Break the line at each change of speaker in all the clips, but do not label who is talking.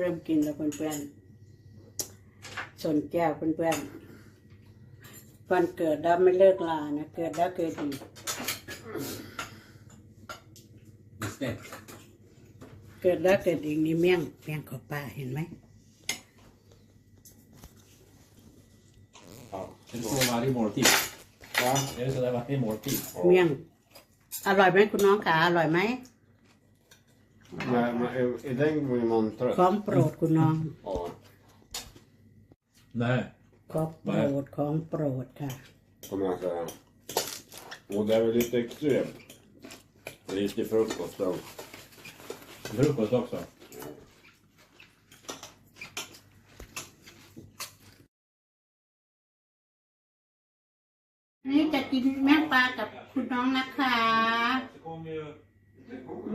เริ่มกินแล้วเพื่อนๆชนแก้วเพื่อนๆวันเกิดแล้วไม่เลิกลานะ เกิดแล้วเกิดอีก
Respekt.
เกิดแล้วเกิดอีกนี่เมี่ยงเมี่ยงของป้าเห็นไหม
Ja. Det är så varje måltid.
Va?
Är det sådär varje måltid?
เมี่ยง อร่อยไหมคุณน้องขาอร่อยไหม
Men, men är, är den blir man
ข
trött?
องโปรดคุณน้อง
Ja.
Nej.
ของโปรดของโปรดค่ะ
Kommer jag säga. Och det är väl lite extremt. Lite frukost då.
Frukost också.
นี่จะกินแม่ปลากับคุณน้องนะคะ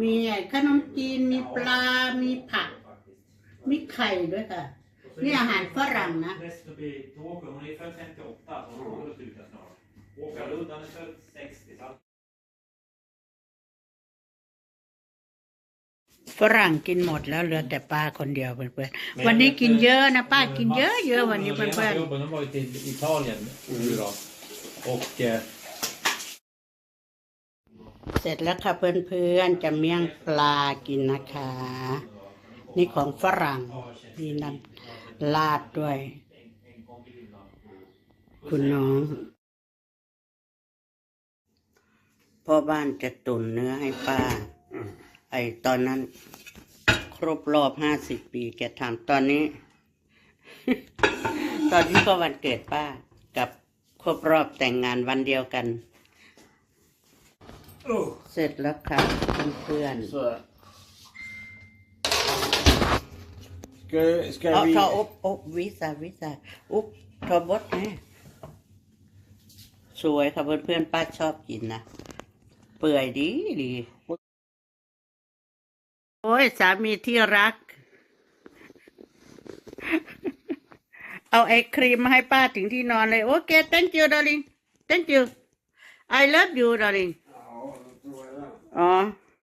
มีขนมจีน มีปลา มีผัก มีไข่ด้วยค่ะ นี่อาหารฝรั่งนะ
Västerby, då åker hon är född 58, så hon kommer att sluta snart. Håkan Luddan är född 60, så han
ฝรั่งกินหมดแล้วเหลือแต่ป้าคนเดียวเพื่อนๆ วันนี้กินเยอะนะป้ากินเยอะเยอะวันนี้เพื่อน
Jobben, de var ju till Italien nu då. Och eh,
ๆ เสร็จแล้วค่ะเพื่อนๆจะเมี่ยงปลากินนะคะ นี่ของฝรั่งมีน้ำลาดด้วย คุณน้องพ่อบ้านจะตุนเนื้อให้ป้า ไอตอนนั้น ครบรอบห้าสิบปีแกทำตอนนี้ ตอนที่ก็วันเกิดป้ากับครบรอบแต่งงานวันเดียวกัน เสร็จแล้วค่ะเพื่อน
Så. Ska,
ๆ
ska
เอา
vi...
ทออบอบวิสาวิสาอุบทอบดแม่สวยค่ะเพื่อนๆป้าชอบกินนะ เปื่อยดีดี โอ้ย สามีที่รัก เอาไอ้ครีมมาให้ป้าถึงที่นอนเลย โอเค thank you darling thank you I love you darling อ๋อ